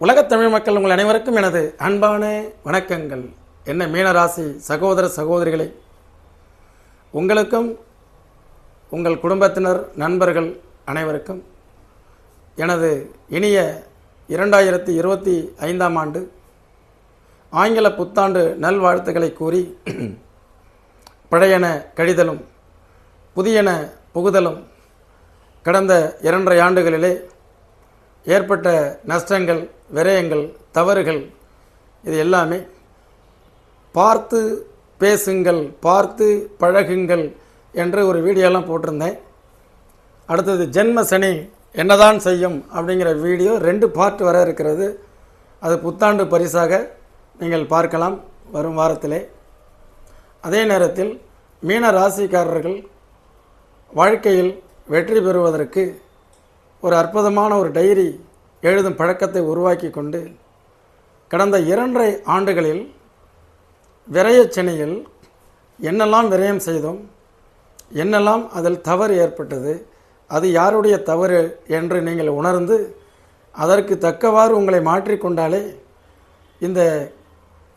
உலகத் தமிழ் மக்கள் உங்கள் அனைவருக்கும் எனது அன்பான வணக்கங்கள். என்ன மீனராசி சகோதர சகோதரிகளே உங்களுக்கும் உங்கள் குடும்பத்தினர் நண்பர்கள் அனைவருக்கும் எனது இனிய இரண்டாயிரத்தி இருபத்தி ஐந்தாம் ஆண்டு ஆங்கில புத்தாண்டு நல்வாழ்த்துக்களை கூறி பழையன கழிதலும் புதியன புகுதலும் கடந்த இரண்டரை ஆண்டுகளிலே ஏற்பட்ட நஷ்டங்கள் விரயங்கள் தவறுகள் இது எல்லாமே பார்த்து பேசுங்கள் பார்த்து பழகுங்கள் என்று ஒரு வீடியோலாம் போட்டிருந்தேன். அடுத்தது ஜென்ம சனி என்னதான் செய்யும் அப்படிங்கிற வீடியோ ரெண்டு பார்ட் வர இருக்கிறது. அது புத்தாண்டு பரிசாக நீங்கள் பார்க்கலாம் வரும் வாரத்திலே. அதே நேரத்தில் மீன ராசிக்காரர்கள் வாழ்க்கையில் வெற்றி பெறுவதற்கு ஒரு அற்புதமான ஒரு டைரி எழுதும் பழக்கத்தை உருவாக்கி கொண்டு கடந்த இரண்டரை ஆண்டுகளில் விரயச்சனியில் என்னெல்லாம் விரயம் செய்தோம் என்னெல்லாம் அதில் தவறு ஏற்பட்டது அது யாருடைய தவறு என்று நீங்கள் உணர்ந்து அதற்கு தக்கவாறு உங்களை மாற்றிக்கொண்டாலே இந்த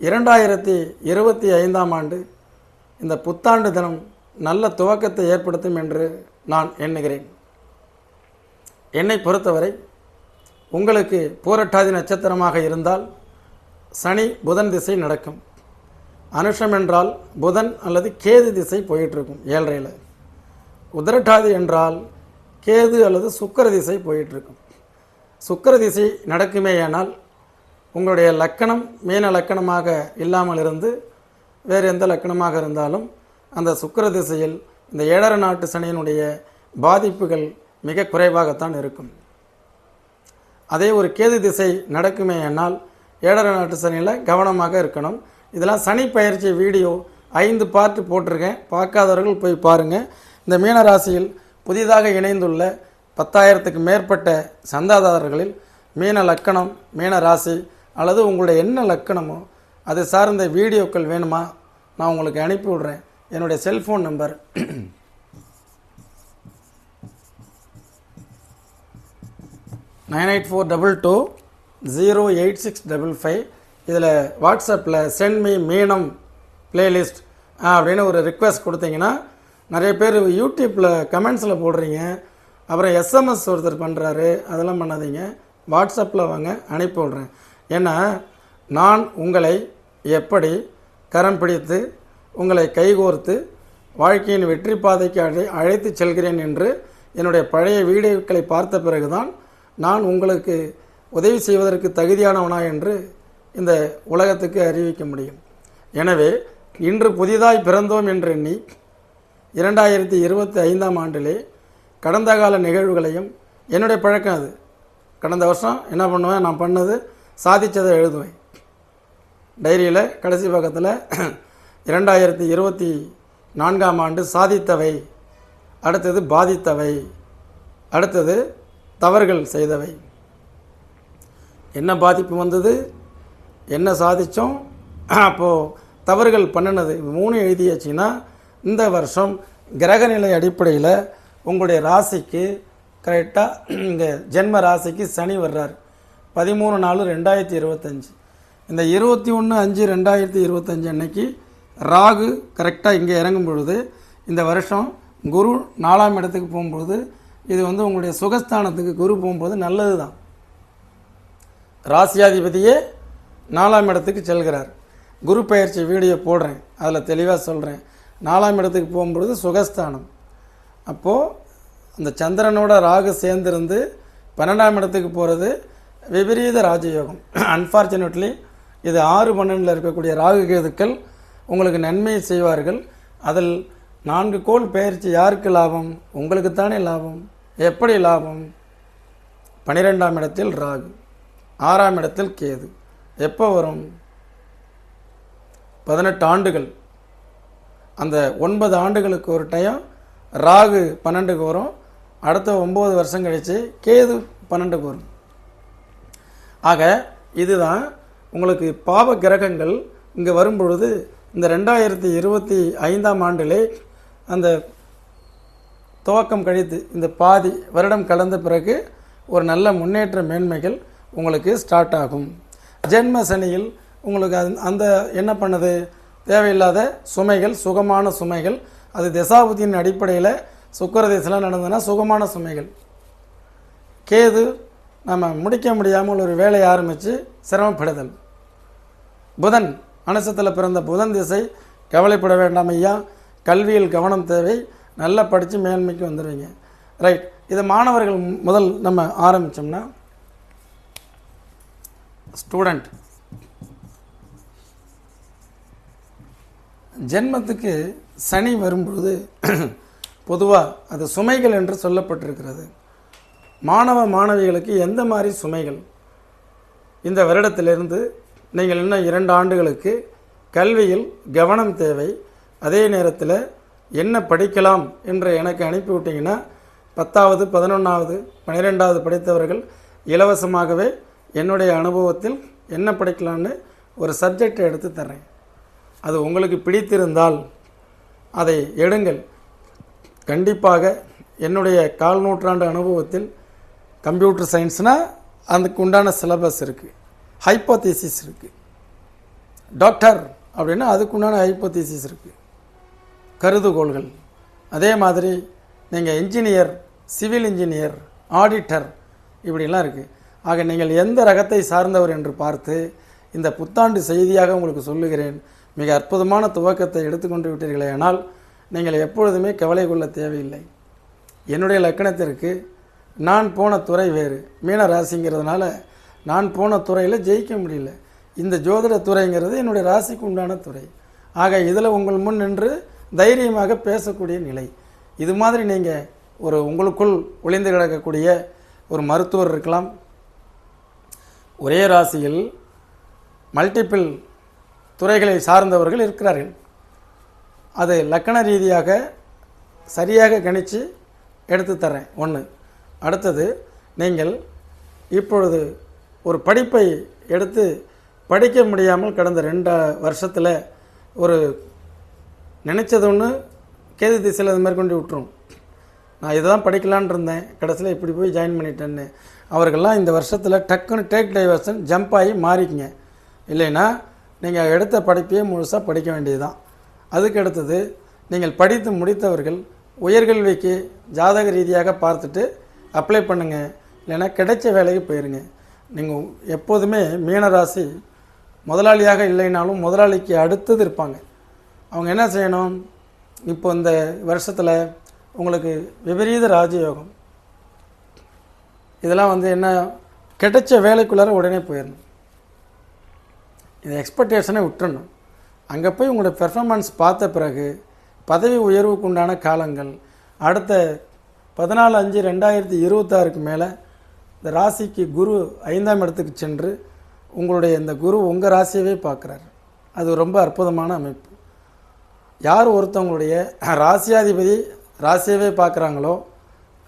இரண்டாயிரத்தி இருபத்தி ஐந்தாம் ஆண்டு இந்த புத்தாண்டு தினம் நல்ல துவக்கத்தை ஏற்படுத்தும் என்று நான் எண்ணுகிறேன். என்னை பொறுத்தவரை உங்களுக்கு பூரட்டாதி நட்சத்திரமாக இருந்தால் சனி புதன் திசை நடக்கும். அனுஷம் என்றால் புதன் அல்லது கேது திசை போயிட்டுருக்கும் ஏழரையில். உதரட்டாதி என்றால் கேது அல்லது சுக்கர திசை போயிட்டுருக்கும். சுக்கர திசை நடக்குமேயானால் உங்களுடைய லக்கணம் மீன லக்கணமாக இல்லாமல் இருந்து வேறு எந்த லக்கணமாக இருந்தாலும் அந்த சுக்கர திசையில் இந்த ஏழரை நாட்டு சனியினுடைய பாதிப்புகள் மிக குறைவாகத்தான் இருக்கும். அதே ஒரு கேது திசை நடக்குமே என்னால் ஏழரை நாட்டு சனியில் கவனமாக இருக்கணும். இதெல்லாம் சனி பயிற்சி வீடியோ ஐந்து பார்ட் போட்டிருக்கேன். பார்க்காதவர்கள் போய் பாருங்கள் இந்த மீன ராசியில் புதிதாக இணைந்துள்ள பத்தாயிரத்துக்கு மேற்பட்ட சந்தாதாரர்களில் மீன லக்கணம் மீன ராசி அல்லது உங்களுடைய என்ன லக்கணமோ அது சார்ந்த வீடியோக்கள் வேணுமா? நான் உங்களுக்கு அனுப்பி விட்றேன். என்னுடைய cellphone number nine eight four double two zero eight six double five. இதில் வாட்ஸ்அப்பில் சென்ட் மீ மீனம் பிளேலிஸ்ட் அப்படின்னு ஒரு ரிக்வெஸ்ட் கொடுத்தீங்கன்னா நிறைய பேர் யூடியூப்பில் கமெண்ட்ஸில் போடுறீங்க. அப்புறம் எஸ்எம்எஸ் ஒருத்தர் பண்ணுறாரு அதெல்லாம் பண்ணாதீங்க. வாட்ஸ்அப்பில் வாங்க அனுப்பி விட்றேன். ஏன்னா நான் உங்களை எப்படி கரம் பிடித்து உங்களை கைகோர்த்து வாழ்க்கையின் வெற்றி பாதைக்கு அழை அழைத்து செல்கிறேன் என்று என்னுடைய பழைய வீடியோக்களை பார்த்த பிறகுதான் நான் உங்களுக்கு உதவி செய்வதற்கு தகுதியானவனா என்று இந்த உலகத்துக்கு அறிவிக்க முடியும். எனவே இன்று புதிதாய் பிறந்தோம் என்று எண்ணி இரண்டாயிரத்தி இருபத்தி ஐந்தாம் ஆண்டிலே கடந்த கால நிகழ்வுகளையும் என்னுடைய பழக்கம் அது. கடந்த வருஷம் என்ன பண்ணுவேன் நான் பண்ணது சாதித்ததை எழுதுவேன். டைரியில் கடைசி பக்கத்தில் இரண்டாயிரத்தி இருபத்தி நான்காம் ஆண்டு சாதித்தவை அடுத்தது பாதித்தவை அடுத்தது தவறுகள் செய்தவை. என்ன பாதிப்பு வந்தது? என்ன சாதித்தோம் அப்போது தவறுகள் பண்ணினது மூணு எழுதியாச்சுன்னா இந்த வருஷம் கிரகநிலை அடிப்படையில் உங்களுடைய ராசிக்கு கரெக்டாக இங்கே ஜென்ம ராசிக்கு சனி வர்றார். பதிமூணு நாலு ரெண்டாயிரத்தி இருபத்தஞ்சி. இந்த இருபத்தி ஒன்று அஞ்சு ரெண்டாயிரத்தி இருபத்தஞ்சி அன்னைக்கு ராகு கரெக்டாக இங்கே இறங்கும் பொழுது இந்த வருஷம் குரு நாலாம் இடத்துக்கு போகும்பொழுது இது வந்து உங்களுடைய சுகஸ்தானத்துக்கு குரு போகும்போது நல்லது தான் ராசியாதிபதியே நாலாம் இடத்துக்கு செல்கிறார். குரு பயிற்சி வீடியோ போடுறேன். அதில் தெளிவாக சொல்கிறேன் நாலாம் இடத்துக்கு போகும்பொழுது சுகஸ்தானம். அப்போது அந்த சந்திரனோட ராகு சேர்ந்திருந்து பன்னெண்டாம் இடத்துக்கு போகிறது விபரீத ராஜயோகம். அன்ஃபார்ச்சுனேட்லி இது ஆறு பன்னெண்டில் இருக்கக்கூடிய ராகு கேதுக்கள் உங்களுக்கு நன்மையை செய்வார்கள். அதில் நான்கு கோள் பயிற்சி யாருக்கு லாபம்? உங்களுக்குத்தானே லாபம். எப்படி லாபம்? பன்னிரெண்டாம் இடத்தில் ராகு ஆறாம் இடத்தில் கேது. எப்போ வரும்? பதினெட்டு ஆண்டுகள். அந்த ஒன்பது ஆண்டுகளுக்கு ஒரு டைம் ராகு பன்னெண்டுக்கு வரும். அடுத்த ஒம்பது வருஷம் கழித்து கேது பன்னெண்டுக்கு வரும். ஆக இதுதான் உங்களுக்கு பாவ கிரகங்கள் இங்கே வரும்பொழுது இந்த ரெண்டாயிரத்தி இருபத்தி ஐந்தாம் ஆண்டிலே அந்த துவக்கம் கழித்து இந்த பாதி வருடம் கலந்த பிறகு ஒரு நல்ல முன்னேற்ற மேன்மைகள் உங்களுக்கு ஸ்டார்ட் ஆகும். ஜென்ம சனியில் உங்களுக்கு அந் அந்த என்ன பண்ணுது? தேவையில்லாத சுமைகள் சுகமான சுமைகள் அது தசாபுத்தியின் அடிப்படையில் சுக்கரதேசலாம் நடந்ததுன்னா சுகமான சுமைகள். கேது நம்ம முடிக்க முடியாமல் ஒரு வேலையை ஆரம்பித்து சிரமப்படுதல். புதன் அனுசத்தில் பிறந்த புதன் திசை கவலைப்பட வேண்டாம் ஐயா. கல்வியில் கவனம் தேவை. நல்லா படித்து மேன்மைக்கு வந்துடுவீங்க ரைட் இதை மாணவர்கள் முதல் நம்ம ஆரம்பித்தோம்னா ஸ்டூடெண்ட் ஜென்மத்துக்கு சனி வரும்பொழுது பொதுவாக அது சுமைகள் என்று சொல்லப்பட்டிருக்கிறது. மாணவ மாணவிகளுக்கு எந்த மாதிரி சுமைகள்? இந்த வருடத்திலிருந்து நீங்கள் இன்னும் இரண்டு ஆண்டுகளுக்கு கல்வியில் கவனம் தேவை. அதே நேரத்தில் என்ன படிக்கலாம் என்று எனக்கு அனுப்பி விட்டீங்கன்னா பத்தாவது பதினொன்றாவது பன்னிரெண்டாவது படித்தவர்கள் இலவசமாகவே என்னுடைய அனுபவத்தில் என்ன படிக்கலான்னு ஒரு சப்ஜெக்டை எடுத்து தர்றேன். அது உங்களுக்கு பிடித்திருந்தால் அதை எடுங்கள். கண்டிப்பாக என்னுடைய கால் நூற்றாண்டு அனுபவத்தில் கம்ப்யூட்டர் சயின்ஸ்னால் அதுக்கு உண்டான சிலபஸ் இருக்குது ஹைப்போதீசிஸ் இருக்குது டாக்டர் அப்படின்னா அதுக்குண்டான ஹைப்போதீசிஸ் இருக்குது கருதுகோள்கள். அதே மாதிரி நீங்கள் இன்ஜினியர் சிவில் இன்ஜினியர் ஆடிட்டர் இப்படிலாம் இருக்குது ஆக நீங்கள் எந்த ரகத்தை சார்ந்தவர் என்று பார்த்து இந்த புத்தாண்டு செய்தியாக உங்களுக்கு சொல்லுகிறேன். மிக அற்புதமான துவக்கத்தை எடுத்துக்கொண்டு விட்டீர்களே ஆனால் நீங்கள் எப்பொழுதுமே கவலை கொள்ள தேவையில்லை. என்னுடைய லக்கணத்திற்கு நான் போன துறை வேறு. மீன ராசிங்கிறதுனால நான் போன துறையில் ஜெயிக்க முடியல. இந்த ஜோதிட துறைங்கிறது என்னுடைய ராசிக்கு உண்டான துறை. ஆக இதில் உங்கள் முன் நின்று தைரியமாக பேசக்கூடிய நிலை. இது மாதிரி நீங்கள் ஒரு உங்களுக்குள் ஒளிந்து கிடக்கக்கூடிய ஒரு மருத்துவர் இருக்கலாம். ஒரே ராசியில் மல்டிபிள் துறைகளை சார்ந்தவர்கள் இருக்கிறார்கள். அது லக்கண ரீதியாக சரியாக கணித்து எடுத்து தரேன் ஒன்று அடுத்தது நீங்கள் இப்பொழுது ஒரு படிப்பை எடுத்து படிக்க முடியாமல் கடந்த ரெண்டு வருஷத்தில் ஒரு நினச்சது ஒன்று கேது திசையில் அது மாதிரி கொண்டு விட்டுரும். நான் இதை தான் படிக்கலான்னு இருந்தேன். கடைசியில் இப்படி போய் ஜாயின் பண்ணிட்டேன்னு. அவர்கள்லாம் இந்த வருஷத்தில் டக்குன்னு டேக் டைவர்ஷன் ஜம்ப் ஆகி மாறிக்குங்க. இல்லைன்னா நீங்கள் எடுத்த படிப்பையே முழுசாக படிக்க வேண்டியது தான் அதுக்கு அடுத்தது நீங்கள் படித்து முடித்தவர்கள் உயர்கல்விக்கு ஜாதக ரீதியாக பார்த்துட்டு அப்ளை பண்ணுங்கள் இல்லைன்னா கிடைச்ச வேலைக்கு போயிருங்க. நீங்கள் எப்போதுமே மீனராசி முதலாளியாக இல்லைனாலும் முதலாளிக்கு அடுத்தது இருப்பாங்க. அவங்க என்ன செய்யணும்? இப்போ இந்த வருஷத்தில் உங்களுக்கு விபரீத ராஜயோகம். இதெல்லாம் வந்து என்ன? கிடைச்ச வேலைக்குள்ளார உடனே போயிடணும். இந்த எக்ஸ்பெக்டேஷனை விட்டுறணும். அங்கே போய் உங்களோட பெர்ஃபார்மன்ஸ் பார்த்த பிறகு பதவி உயர்வுக்கு உண்டான காலங்கள் அடுத்த பதினாலு அஞ்சு ரெண்டாயிரத்தி இருபத்தாறுக்கு மேலே இந்த ராசிக்கு குரு ஐந்தாம் இடத்துக்கு சென்று உங்களுடைய இந்த குரு உங்கள் ராசியவே பார்க்குறாரு. அது ரொம்ப அற்புதமான அமைப்பு. யார் ஒருத்தவங்களுடைய ராசியாதிபதி ராசியவே பார்க்குறாங்களோ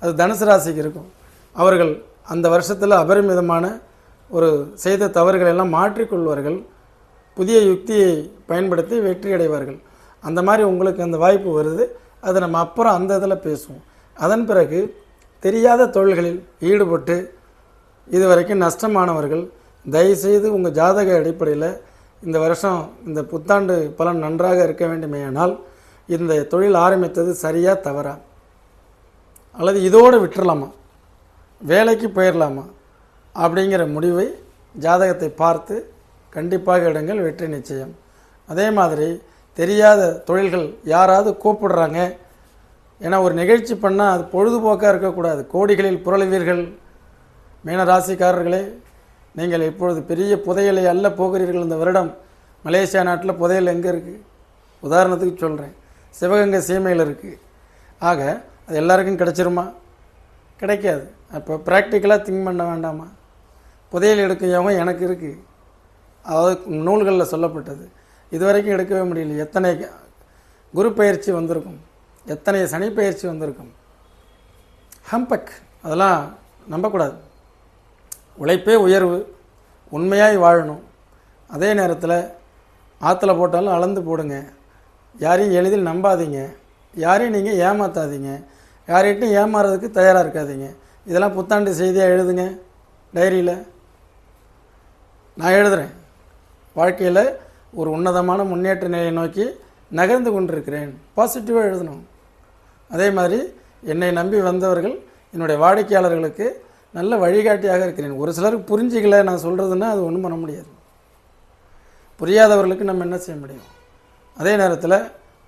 அது தனுசு ராசிக்கு இருக்கும். அவர்கள் அந்த வருஷத்தில் அபரிமிதமான ஒரு செய்த தவறுகளை எல்லாம் மாற்றிக்கொள்வார்கள். புதிய யுக்தியை பயன்படுத்தி வெற்றி அடைவார்கள் அந்த மாதிரி உங்களுக்கு அந்த வாய்ப்பு வருது. அதை நம்ம அப்புறம் அந்த இதில் பேசுவோம். அதன் பிறகு தெரியாத தொழில்களில் ஈடுபட்டு இதுவரைக்கும் நஷ்டமானவர்கள் தயவுசெய்து உங்கள் ஜாதக அடிப்படையில் இந்த வருஷம் இந்த புத்தாண்டு பலன் நன்றாக இருக்க வேண்டுமேயானால் இந்த தொழில் ஆரம்பித்தது சரியா தவறா? அல்லது இதோடு விட்டுறலாமா? வேலைக்கு போயிடலாமா அப்படிங்கிற முடிவை ஜாதகத்தை பார்த்து கண்டிப்பாக இடங்கள் வெற்றி நிச்சயம். அதே மாதிரி தெரியாத தொழில்கள் யாராவது கூப்பிடுறாங்க ஏன்னா ஒரு நிகழ்ச்சி பண்ணால் அது பொழுதுபோக்காக இருக்கக்கூடாது. கோடிகளில் புரளுவீர்கள். மீனராசிக்காரர்களே நீங்கள் இப்பொழுது பெரிய புதையலை அல்ல போகிறீர்கள் இந்த வருடம். மலேசியா நாட்டில் புதையல் எங்கே இருக்குது உதாரணத்துக்கு சொல்கிறேன் சிவகங்கை சீமையில் இருக்குது ஆக அது எல்லாருக்கும் கிடச்சிருமா? கிடைக்காது. அப்போ ப்ராக்டிக்கலாக திங்க் பண்ண வேண்டாமா? புதையல் எடுக்கும் யோகம் எனக்கு இருக்குது அதாவது நூல்களில் சொல்லப்பட்டது. இதுவரைக்கும் எடுக்கவே முடியல. எத்தனை குரு பயிற்சி வந்திருக்கும்? எத்தனை சனி பயிற்சி வந்திருக்கும்? ஹம்பக். அதெல்லாம் நம்பக்கூடாது. உழைப்பே உயர்வு உண்மையாய் வாழணும். அதே நேரத்தில் ஆற்றுல போட்டாலும் அளந்து போடுங்க. யாரையும் எளிதில் நம்பாதீங்க. யாரையும் நீங்கள் ஏமாற்றாதீங்க யார்கிட்டையும் ஏமாறதுக்கு தயாராக இருக்காதீங்க. இதெல்லாம் புத்தாண்டு செய்தியாக எழுதுங்க டைரியில். நான் எழுதுகிறேன் வாழ்க்கையில் ஒரு உன்னதமான முன்னேற்ற நிலையை நோக்கி நகர்ந்து கொண்டிருக்கிறேன். பாசிட்டிவாக எழுதணும். அதே மாதிரி என்னை நம்பி வந்தவர்கள் என்னுடைய வாடிக்கையாளர்களுக்கு நல்ல வழிகாட்டியாக இருக்கிறேன். ஒரு சிலருக்கு புரிஞ்சிக்கல நான் சொல்கிறதுன்னா அது ஒன்றும் பண்ண முடியாது. புரியாதவர்களுக்கு நம்ம என்ன செய்ய முடியும்? அதே நேரத்தில்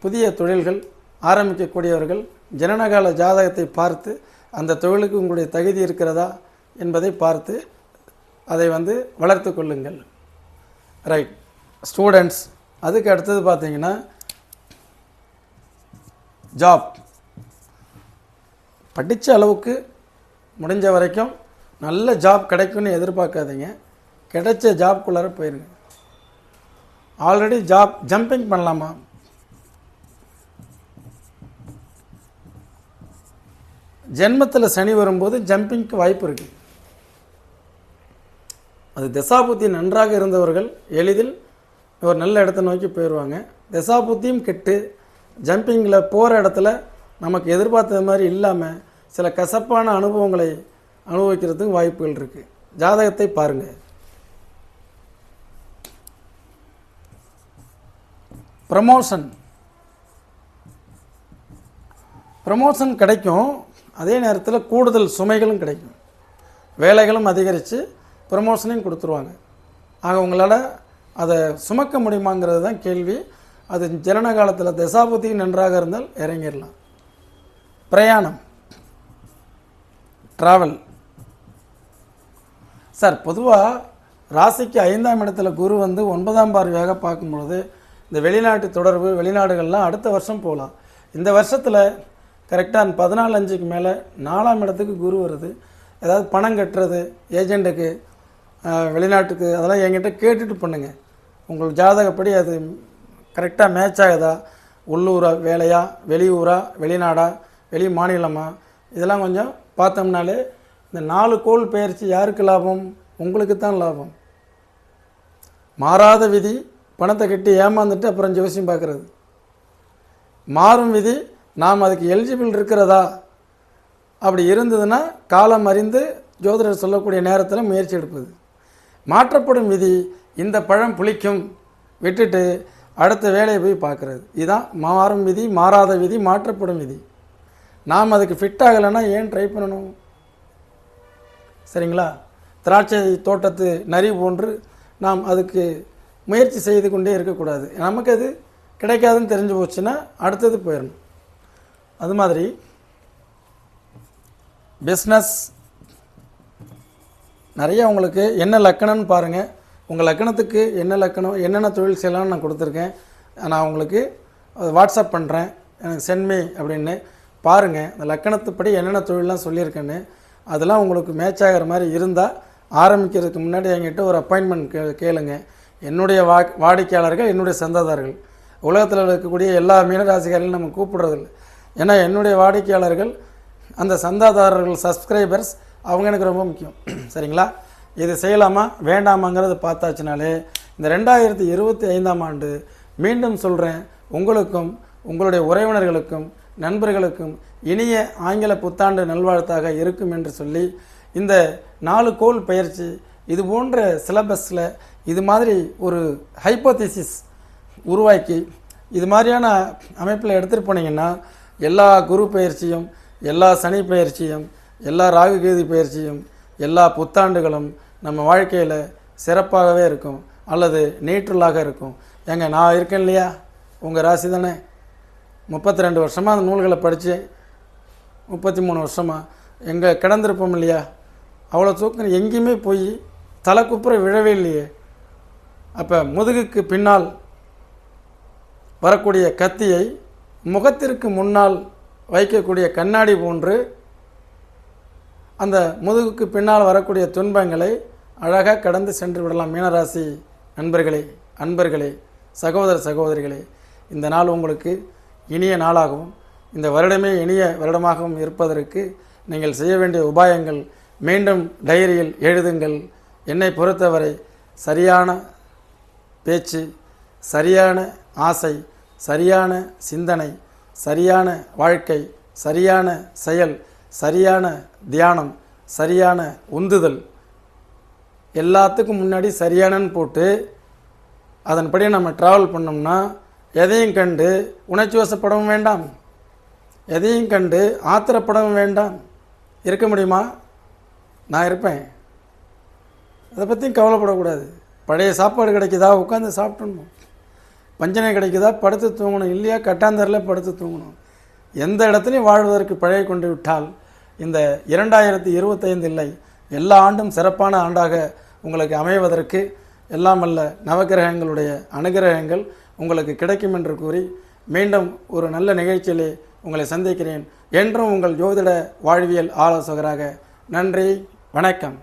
புதிய தொழில்கள் ஆரம்பிக்கக்கூடியவர்கள் ஜனனகால ஜாதகத்தை பார்த்து அந்த தொழிலுக்கு உங்களுடைய தகுதி இருக்கிறதா என்பதை பார்த்து அதை வந்து வளர்த்து கொள்ளுங்கள். ரைட் ஸ்டூடெண்ட்ஸ் அதுக்கு அடுத்தது பார்த்தீங்கன்னா ஜாப் படித்த அளவுக்கு முடிஞ்ச வரைக்கும் நல்ல ஜாப் கிடைக்கும்னு எதிர்பார்க்காதீங்க. கிடைச்ச ஜாப்குள்ளார போயிருங்க. ஆல்ரெடி ஜாப் ஜம்பிங் பண்ணலாமா? ஜென்மத்தில் சனி வரும்போது ஜம்பிங்க்கு வாய்ப்பு இருக்குது அது தசாபுத்தி நன்றாக இருந்தவர்கள் எளிதில் ஒரு நல்ல இடத்த நோக்கி போயிடுவாங்க தசாபுத்தியும் கெட்டு ஜம்பிங்கில் போகிற இடத்துல நமக்கு எதிர்பார்த்தது மாதிரி இல்லாமல் சில கசப்பான அனுபவங்களை அனுபவிக்கிறதுக்கு வாய்ப்புகள் இருக்குது ஜாதகத்தை பாருங்கள் ப்ரமோஷன் ப்ரமோஷன் கிடைக்கும். அதே நேரத்தில் கூடுதல் சுமைகளும் கிடைக்கும். வேலைகளும் அதிகரித்து ப்ரமோஷனையும் கொடுத்துருவாங்க. ஆக உங்களால் அதை சுமக்க முடியுமாங்கிறது தான் கேள்வி. அது ஜனன காலத்தில் தசாபுத்தி நன்றாக இருந்தால் இறங்கிடலாம். பிரயாணம். ட்ராவல் சார் பொதுவாக ராசிக்கு ஐந்தாம் இடத்துல குரு வந்து ஒன்பதாம் பார்வையாக பார்க்கும்பொழுது இந்த வெளிநாட்டு தொடர்பு வெளிநாடுகள்லாம் அடுத்த வருஷம் போகலாம். இந்த வருஷத்தில் கரெக்டாக பதினாலு அஞ்சுக்கு மேலே நாலாம் இடத்துக்கு குரு வருது. ஏதாவது பணம் கட்டுறது ஏஜெண்ட்டுக்கு வெளிநாட்டுக்கு அதெல்லாம் என்கிட்ட கேட்டுட்டு பண்ணுங்கள் உங்களுக்கு ஜாதகப்படி அது கரெக்டாக மேட்ச் ஆகுதா? உள்ளூரா வேலையா? வெளியூரா? வெளிநாடா? வெளி மாநிலமா? இதெல்லாம் கொஞ்சம் பார்த்தோம்னாலே இந்த நாலு கோள் பயிற்சி யாருக்கு லாபம்? உங்களுக்கு தான் லாபம். மாறாத விதி பணத்தை கட்டி ஏமாந்துட்டு அப்புறம் ஜோசியம் பார்க்குறது. மாறும் விதி நாம் அதுக்கு எலிஜிபிள் இருக்கிறதா? அப்படி இருந்ததுன்னா காலம் அறிந்து ஜோதிடர் சொல்லக்கூடிய நேரத்தில் முயற்சி எடுப்பது. மாற்றப்படும் விதி இந்த பழம் புளிக்கும் விட்டுட்டு அடுத்த வேலையை போய் பார்க்குறது. இதுதான் மாறும் விதி மாறாத விதி மாற்றப்படும் விதி. நாம் அதுக்கு ஃபிட் ஆகலைன்னா ஏன் ட்ரை பண்ணணும்? சரிங்களா? திராட்சை தோட்டத்து நரி போன்று நாம் அதுக்கு முயற்சி செய்து கொண்டே இருக்கக்கூடாது. நமக்கு அது கிடைக்காதுன்னு தெரிஞ்சு போச்சுன்னா அடுத்தது போயிடணும். அது மாதிரி பிஸ்னஸ் நிறைய உங்களுக்கு என்ன லக்கணம்னு பாருங்கள் உங்கள் லக்கணத்துக்கு என்ன லக்கணம் என்னென்ன தொழில் செய்யலாம்னு நான் கொடுத்துருக்கேன். நான் உங்களுக்கு வாட்ஸ்அப் பண்ணுறேன் எனக்கு சென்மை அப்படின்னு பாருங்கள் அந்த லக்கணத்துப்படி என்னென்ன தொழிலெலாம் சொல்லியிருக்கேன்னு. அதெல்லாம் உங்களுக்கு மேட்ச் ஆகிற மாதிரி இருந்தால் ஆரம்பிக்கிறதுக்கு முன்னாடி என்கிட்ட ஒரு அப்பாயின்மெண்ட் கே கேளுங்க. என்னுடைய வா வாடிக்கையாளர்கள் என்னுடைய சந்தாதாரர்கள். உலகத்தில் இருக்கக்கூடிய எல்லா மீனராசிகாரையும் நம்ம கூப்பிடுறதில்ல. ஏன்னா என்னுடைய வாடிக்கையாளர்கள் அந்த சந்தாதாரர்கள் சப்ஸ்கிரைபர்ஸ் அவங்க எனக்கு ரொம்ப முக்கியம். சரிங்களா? இது செய்யலாமா? வேண்டாமாங்கிறது பார்த்தாச்சுனாலே இந்த ரெண்டாயிரத்தி இருபத்தி ஐந்தாம் ஆண்டு மீண்டும் சொல்கிறேன் உங்களுக்கும் உங்களுடைய உறவினர்களுக்கும் நண்பர்களுக்கும் இனிய ஆங்கில புத்தாண்டு நல்வாழ்த்தாக இருக்கும் என்று சொல்லி இந்த நாலு கோல் பயிற்சி இது போன்ற சிலபஸில் இது மாதிரி ஒரு ஹைப்போதிசிஸ் உருவாக்கி இது மாதிரியான அமைப்பில் எடுத்துகிட்டு போனீங்கன்னா எல்லா குரு பயிற்சியும் எல்லா சனி பயிற்சியும் எல்லா ராகு கேது பயிற்சியும் எல்லா புத்தாண்டுகளும் நம்ம வாழ்க்கையில் சிறப்பாகவே இருக்கும் அல்லது நீற்றலாக இருக்கும். ஏங்க நான் இருக்கேன் இல்லையா? உங்கள் ராசி தானே? முப்பத்தி ரெண்டு வருஷமாக அந்த நூல்களை படித்து முப்பத்தி மூணு வருஷமாக எங்கே கிடந்திருப்போம் இல்லையா? அவ்வளோ தூக்கம் எங்கேயுமே போய் தலை குப்புற விழவே இல்லையே. அப்போ முதுகுக்கு பின்னால் வரக்கூடிய கத்தியை முகத்திற்கு முன்னால் வைக்கக்கூடிய கண்ணாடி போன்று அந்த முதுகுக்கு பின்னால் வரக்கூடிய துன்பங்களை அழகாக கடந்து சென்று விடலாம். மீனராசி நண்பர்களே அன்பர்களே சகோதர சகோதரிகளே இந்த நாள் உங்களுக்கு இனிய நாளாகவும் இந்த வருடமே இனிய வருடமாகவும் இருப்பதற்கு நீங்கள் செய்ய வேண்டிய உபாயங்கள் மீண்டும் டைரியில் எழுதுங்கள். என்னை பொறுத்தவரை சரியான பேச்சு சரியான ஆசை சரியான சிந்தனை சரியான வாழ்க்கை சரியான செயல் சரியான தியானம் சரியான உந்துதல் எல்லாத்துக்கும் முன்னாடி சரியானன்னு போட்டு அதன்படி நம்ம ட்ராவல் பண்ணோம்னா எதையும் கண்டு உணர்ச்சி வசப்படவும் வேண்டாம். எதையும் கண்டு ஆத்திரப்படவும் வேண்டாம். இருக்க முடியுமா? நான் இருப்பேன். அதை பற்றியும் கவலைப்படக்கூடாது. பழைய சாப்பாடு கிடைக்குதா? உட்காந்து சாப்பிட்ணும். பஞ்சனை கிடைக்குதா? படுத்து தூங்கணும். இல்லையா? கட்டாந்தரில் படுத்து தூங்கணும். எந்த இடத்துலையும் வாழ்வதற்கு பழைய கொண்டு விட்டால் இந்த இரண்டாயிரத்தி இருபத்தைந்து இல்லை. எல்லா ஆண்டும் சிறப்பான ஆண்டாக உங்களுக்கு அமைவதற்கு எல்லாம் அல்ல நவக்கிரகங்களுடைய அனுகிரகங்கள் உங்களுக்கு கிடைக்கும் என்று கூறி மீண்டும் ஒரு நல்ல நிகழ்ச்சியிலே உங்களை சந்திக்கிறேன் என்றும் உங்கள் ஜோதிட வாழ்வியல் ஆலோசகராக நன்றி வணக்கம்.